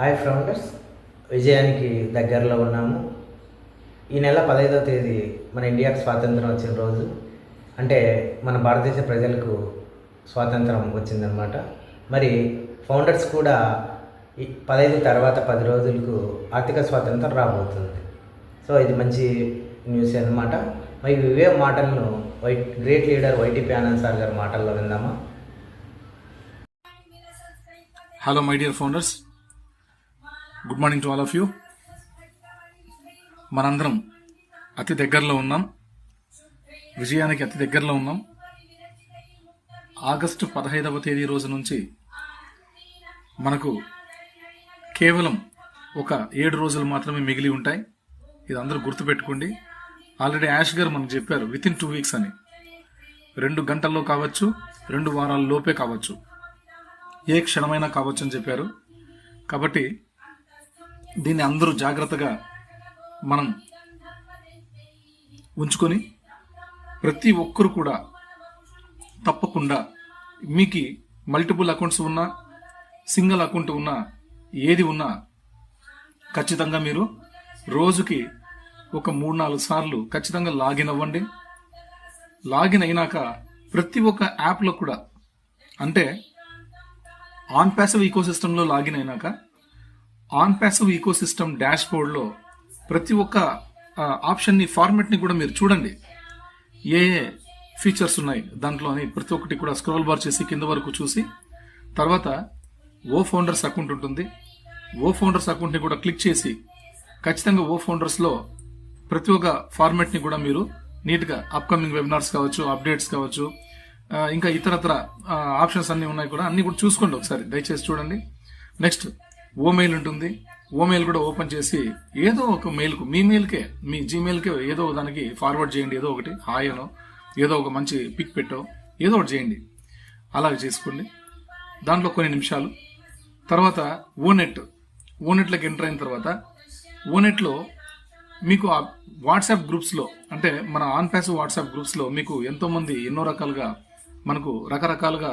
Hi ఫ్రౌండర్స్ విజయానికి దగ్గరలో ఉన్నాము. ఈ నెల పదహైదవ తేదీ మన ఇండియాకు స్వాతంత్రం వచ్చిన రోజు. అంటే మన భారతదేశ ప్రజలకు స్వాతంత్రం వచ్చిందనమాట మరి ఫౌండర్స్ కూడా ఈ పదహైదు తర్వాత పది రోజులకు ఆర్థిక స్వాతంత్రం రాబోతుంది. సో ఇది మంచి న్యూస్ అన్నమాట. మరి ఇవే మాటలను white great leader YTP Anand sir గారి మాటల్లో విందామా. Hello my dear founders good morning to all of you. మనందరం అతి దగ్గరలో ఉన్నాం. విజయానికి అతి దగ్గరలో ఉన్నాం. ఆగస్టు పదహైదవ తేదీ రోజు నుంచి మనకు కేవలం ఒక ఏడు రోజులు మాత్రమే మిగిలి ఉంటాయి. ఇది అందరూ గుర్తుపెట్టుకోండి. ఆల్రెడీ యాష్ గారు మనకు చెప్పారు విత్ ఇన్ టూ వీక్స్ అని. రెండు గంటల్లో కావచ్చు రెండు వారాల లోపే కావచ్చు. ఏ క్షణమైనా కావచ్చు అని చెప్పారు. కాబట్టి దీన్ని అందరూ జాగ్రత్తగా మనం ఉంచుకొని ప్రతి ఒక్కరు కూడా తప్పకుండా మీకు మల్టిపుల్ అకౌంట్స్ ఉన్నా సింగిల్ అకౌంట్ ఉన్నా ఏది ఉన్నా ఖచ్చితంగా మీరు రోజుకి ఒక మూడు నాలుగు సార్లు ఖచ్చితంగా లాగిన్ అవ్వండి. లాగిన్ అయినాక ప్రతి ఒక్క యాప్లో కూడా అంటే ఆన్ ప్యాసివ్ ఈకో సిస్టంలో లాగిన్ అయినాక ఆన్ ప్యాసివ్ ఈకో సిస్టమ్ డాష్ బోర్డ్లో ప్రతి ఒక్క ఆప్షన్ని ఫార్మెట్ని కూడా మీరు చూడండి. ఏ ఏ ఫీచర్స్ ఉన్నాయి దాంట్లోని ప్రతి ఒక్కటి కూడా స్క్రోల్ బార్ చేసి కింద వరకు చూసి తర్వాత ఓ ఫౌండర్స్ అకౌంట్ ఉంటుంది. ఓ ఫౌండర్స్ అకౌంట్ని కూడా క్లిక్ చేసి ఖచ్చితంగా ఓ ఫౌండర్స్లో ప్రతి ఒక్క ఫార్మెట్ని కూడా మీరు నీట్గా అప్కమింగ్ వెబినార్స్ కావచ్చు అప్డేట్స్ కావచ్చు ఇంకా ఇతరత్ర ఆప్షన్స్ అన్నీ ఉన్నాయి కూడా అన్నీ కూడా చూసుకోండి ఒకసారి. దయచేసి చూడండి. నెక్స్ట్ ఓ మెయిల్ ఉంటుంది. ఓ మెయిల్ కూడా ఓపెన్ చేసి ఏదో ఒక మెయిల్కు మీ మెయిల్కే మీ జీమెయిల్కే ఏదో దానికి ఫార్వర్డ్ చేయండి. ఏదో ఒకటి హాయనో ఏదో ఒక మంచి పిక్ పెట్టో ఏదో ఒకటి చేయండి. అలాగే చేసుకోండి. దాంట్లో కొన్ని నిమిషాలు. తర్వాత ఓనెట్ ఓనెట్లోకి ఎంటర్ అయిన తర్వాత ఓనెట్లో మీకు ఆ వాట్సాప్ గ్రూప్స్లో అంటే మన ఆన్ ప్యాసివ్ వాట్సాప్ గ్రూప్స్లో మీకు ఎంతోమంది ఎన్నో రకాలుగా మనకు రకరకాలుగా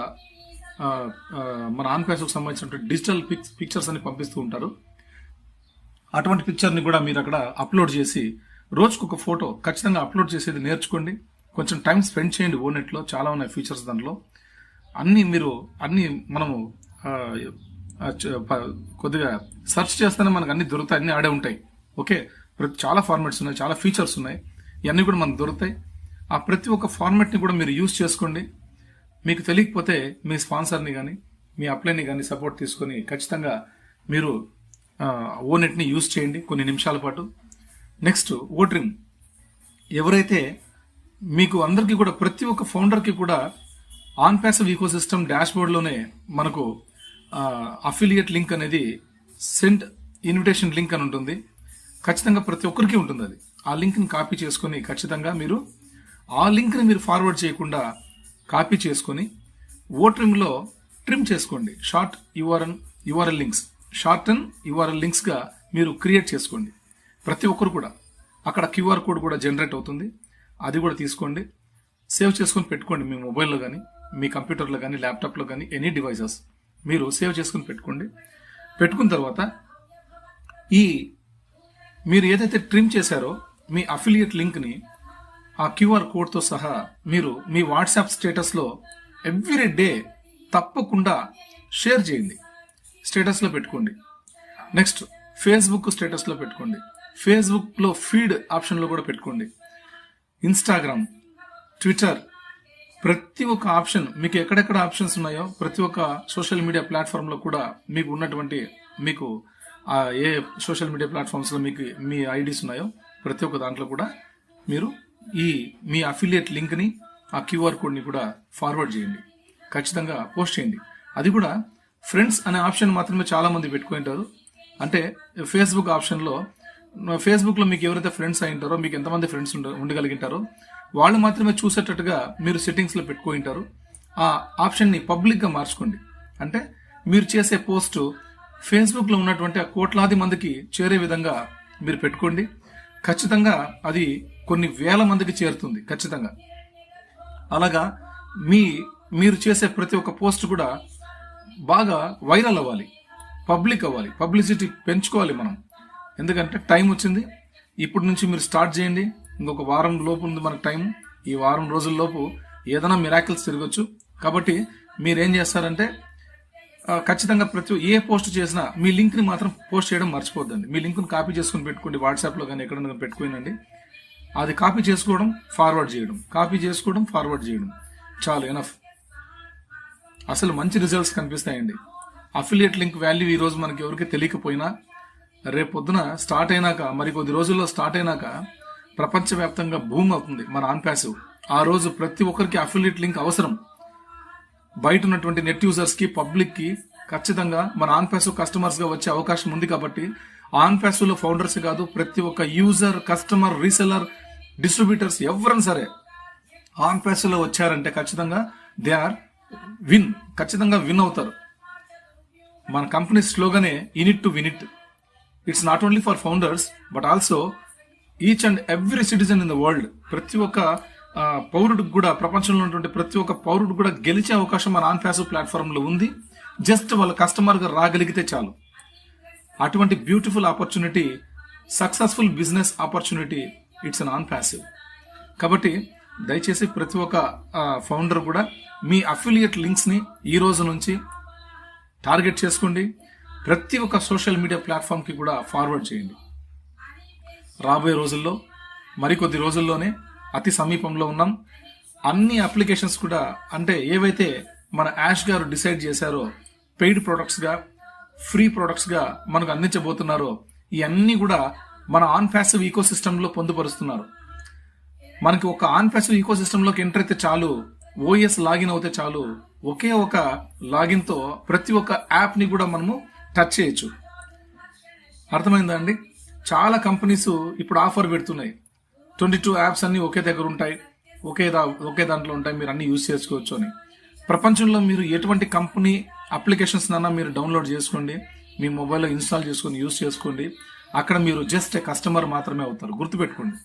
మన ఆన్ సంబంధించిన సంబంధించినటువంటి డిజిటల్ పిక్ పిక్చర్స్ అని పంపిస్తూ ఉంటారు. అటువంటి పిక్చర్ని కూడా మీరు అక్కడ అప్లోడ్ చేసి రోజుకు ఒక ఫోటో ఖచ్చితంగా అప్లోడ్ చేసేది నేర్చుకోండి. కొంచెం టైం స్పెండ్ చేయండి ఓనెట్లో చాలా ఉన్నాయి ఫీచర్స్ దాంట్లో. అన్నీ మీరు అన్నీ మనము కొద్దిగా సెర్చ్ చేస్తేనే మనకు అన్ని దొరుకుతాయి అన్ని ఆడే ఉంటాయి. ఓకే? ప్రతి చాలా ఫార్మాట్స్ ఉన్నాయి చాలా ఫీచర్స్ ఉన్నాయి. ఇవన్నీ కూడా మనకు దొరుకుతాయి. ఆ ప్రతి ఒక్క ఫార్మాట్ని కూడా మీరు యూజ్ చేసుకోండి. మీకు తెలియకపోతే మీ స్పాన్సర్ని కానీ మీ అప్లైని కానీ సపోర్ట్ తీసుకొని ఖచ్చితంగా మీరు ఓనెట్ని యూజ్ చేయండి కొన్ని నిమిషాల పాటు. నెక్స్ట్ ఓట్రింగ్. ఎవరైతే మీకు అందరికీ కూడా ప్రతి ఒక్క ఫౌండర్కి కూడా ఆన్ ప్యాసివ్ ఈకో సిస్టమ్ డాష్బోర్డ్లోనే మనకు అఫిలియేట్ లింక్ అనేది సెండ్ ఇన్విటేషన్ లింక్ అని ఉంటుంది. ఖచ్చితంగా ప్రతి ఒక్కరికి ఉంటుంది అది. ఆ లింక్ని కాపీ చేసుకొని ఖచ్చితంగా మీరు ఆ లింక్ని మీరు ఫార్వర్డ్ చేయకుండా కాపీ చేసుకొని ఓటరింగ్లో ట్రిమ్ చేసుకోండి. Short URN URL links. Short and URL లింక్స్గా మీరు క్రియేట్ చేసుకోండి. ప్రతి ఒక్కరు కూడా అక్కడ క్యూఆర్ కోడ్ కూడా జనరేట్ అవుతుంది. అది కూడా తీసుకోండి. సేవ్ చేసుకొని పెట్టుకోండి మీ మొబైల్లో కానీ మీ కంప్యూటర్లో కానీ ల్యాప్టాప్లో కానీ ఎనీ డివైసెస్. మీరు సేవ్ చేసుకుని పెట్టుకోండి. పెట్టుకున్న తర్వాత ఈ మీరు ఏదైతే ట్రిమ్ చేశారో మీ అఫిలియేట్ లింక్ని ఆ క్యూఆర్ కోడ్తో సహా మీరు మీ వాట్సాప్ స్టేటస్లో ఎవ్రీ డే తప్పకుండా షేర్ చేయండి. స్టేటస్లో పెట్టుకోండి. నెక్స్ట్ ఫేస్బుక్ స్టేటస్లో పెట్టుకోండి. ఫేస్బుక్లో ఫీడ్ ఆప్షన్లో కూడా పెట్టుకోండి. ఇన్స్టాగ్రామ్ ట్విట్టర్ ప్రతి ఒక్క ఆప్షన్ మీకు ఎక్కడెక్కడ ఆప్షన్స్ ఉన్నాయో ప్రతి ఒక్క సోషల్ మీడియా ప్లాట్ఫామ్లో కూడా మీకు ఉన్నటువంటి మీకు ఆ ఏ సోషల్ మీడియా ప్లాట్ఫామ్స్లో మీకు మీ ఐడీస్ ఉన్నాయో ప్రతి ఒక్క దాంట్లో కూడా మీరు ఈ మీ అఫిలియేట్ లింక్ని ఆ క్యూఆర్ కోడ్ని కూడా ఫార్వర్డ్ చేయండి. ఖచ్చితంగా పోస్ట్ చేయండి. అది కూడా ఫ్రెండ్స్ అనే ఆప్షన్ మాత్రమే చాలామంది పెట్టుకుంటారు అంటే ఫేస్బుక్ ఆప్షన్లో ఫేస్బుక్లో మీకు ఎవరైతే ఫ్రెండ్స్ అయి ఉంటారో మీకు ఎంతమంది ఫ్రెండ్స్ ఉండ ఉండగలిగింటారో వాళ్ళు మాత్రమే చూసేటట్టుగా మీరు సెట్టింగ్స్లో పెట్టుకుంటారు ఆ ఆప్షన్ని పబ్లిక్గా మార్చుకోండి. అంటే మీరు చేసే పోస్టు ఫేస్బుక్లో ఉన్నటువంటి ఆ కోట్లాది మందికి చేరే విధంగా మీరు పెట్టుకోండి. ఖచ్చితంగా అది కొన్ని వేల మందికి చేరుతుంది ఖచ్చితంగా. అలాగా మీ మీరు చేసే ప్రతి ఒక్క పోస్ట్ కూడా బాగా వైరల్ అవ్వాలి పబ్లిక్ అవ్వాలి పబ్లిసిటీ పెంచుకోవాలి మనం. ఎందుకంటే టైం వచ్చింది ఇప్పటి నుంచి మీరు స్టార్ట్ చేయండి. ఇంకొక వారం లోపు ఉంది మనకు టైం. ఈ వారం రోజుల్లోపు ఏదైనా మిరాకిల్స్ తిరగచ్చు. కాబట్టి మీరేం చేస్తారంటే ఖచ్చితంగా ప్రతి ఏ పోస్ట్ చేసినా మీ లింక్ని మాత్రం పోస్ట్ చేయడం మర్చిపోద్దండి. మీ లింక్ని కాపీ చేసుకుని పెట్టుకోండి వాట్సాప్లో కానీ ఎక్కడన్నా పెట్టుకోనండి అది కాపీ చేసుకోవడం ఫార్వర్డ్ చేయడం. కాపీ చేసుకోవడం ఫార్వర్డ్ చేయడం. చాలు ఎనఫ్ అసలు మంచి రిజల్ట్స్ కనిపిస్తాయండి. అఫిలియేట్ లింక్ వాల్యూ ఈ రోజు మనకి ఎవరికి తెలియకపోయినా రేపు పొద్దున స్టార్ట్ అయినాక మరి కొద్ది రోజుల్లో స్టార్ట్ అయినాక ప్రపంచవ్యాప్తంగా భూమి అవుతుంది మన ఆన్ ప్యాసివ్ ఆ రోజు ప్రతి ఒక్కరికి అఫిలియేట్ లింక్ అవసరం. బయట ఉన్నటువంటి నెట్ యూజర్స్కి పబ్లిక్కి ఖచ్చితంగా మన ఆన్ ప్యాసివ్ కస్టమర్స్గా వచ్చే అవకాశం ఉంది కాబట్టి ఆన్ ప్యాసివ్ ఫౌండర్స్ కాదు ప్రతి ఒక్క యూజర్ కస్టమర్ రీసెలర్ డిస్ట్రిబ్యూటర్స్ ఎవరైనా సరే ఆన్ ప్యాసివ్ వచ్చారంటే ఖచ్చితంగా దే ఆర్ విన్ ఖచ్చితంగా విన్ అవుతారు. మన company స్లోగానే in it to win it it's not only for founders but also each and every citizen in the world ప్రతి ఒక్క పౌరుడికి కూడా ప్రపంచంలో ఉన్నటువంటి ప్రతి ఒక్క పౌరుడు కూడా గెలిచే అవకాశం మన ఆన్ ప్యాసివ్ ప్లాట్ఫామ్లో ఉంది. జస్ట్ వాళ్ళ కస్టమర్గా రాగలిగితే చాలు. అటువంటి beautiful opportunity successful business opportunity it's non on passive కాబట్టి దయచేసి ప్రతి ఒక్క ఫౌండర్ కూడా మీ అఫిలియేట్ లింక్స్ని ఈ రోజు నుంచి టార్గెట్ చేసుకోండి. ప్రతి ఒక్క సోషల్ మీడియా ప్లాట్ఫామ్కి కూడా ఫార్వర్డ్ చేయండి. రాబోయే రోజుల్లో మరికొద్ది రోజుల్లోనే అతి సమీపంలో ఉన్నాం. అన్ని అప్లికేషన్స్ కూడా అంటే ఏవైతే మన యాష్ గారు డిసైడ్ చేశారో పెయిడ్ ప్రొడక్ట్స్గా ఫ్రీ ప్రొడక్ట్స్గా మనకు అందించబోతున్నారో ఇవన్నీ కూడా మన ఆన్ ఫ్యాసివ్ ఈకో సిస్టంలో పొందుపరుస్తున్నారు. మనకి ఒక ఆన్ ఫ్యాసివ్ ఈకో సిస్టంలోకి ఎంటర్ అయితే చాలు ఓఎస్ లాగిన్ అవుతే చాలు ఒకే ఒక లాగిన్తో ప్రతి ఒక్క యాప్ని కూడా మనము టచ్ చేయొచ్చు. అర్థమైందా అండి? చాలా కంపెనీస్ ఇప్పుడు ఆఫర్ పెడుతున్నాయి. ట్వంటీ టూ యాప్స్ అన్నీ ఒకే దగ్గర ఉంటాయి ఒకే దా ఒకే దాంట్లో ఉంటాయి మీరు అన్ని యూజ్ చేసుకోవచ్చు అని. ప్రపంచంలో మీరు ఎటువంటి కంపెనీ అప్లికేషన్స్ అన్నా మీరు డౌన్లోడ్ చేసుకోండి మీ మొబైల్లో ఇన్స్టాల్ చేసుకొని యూస్ చేసుకోండి. అక్కడ మీరు జస్ట్ కస్టమర్ మాత్రమే అవుతారు. గుర్తుపెట్టుకోండి.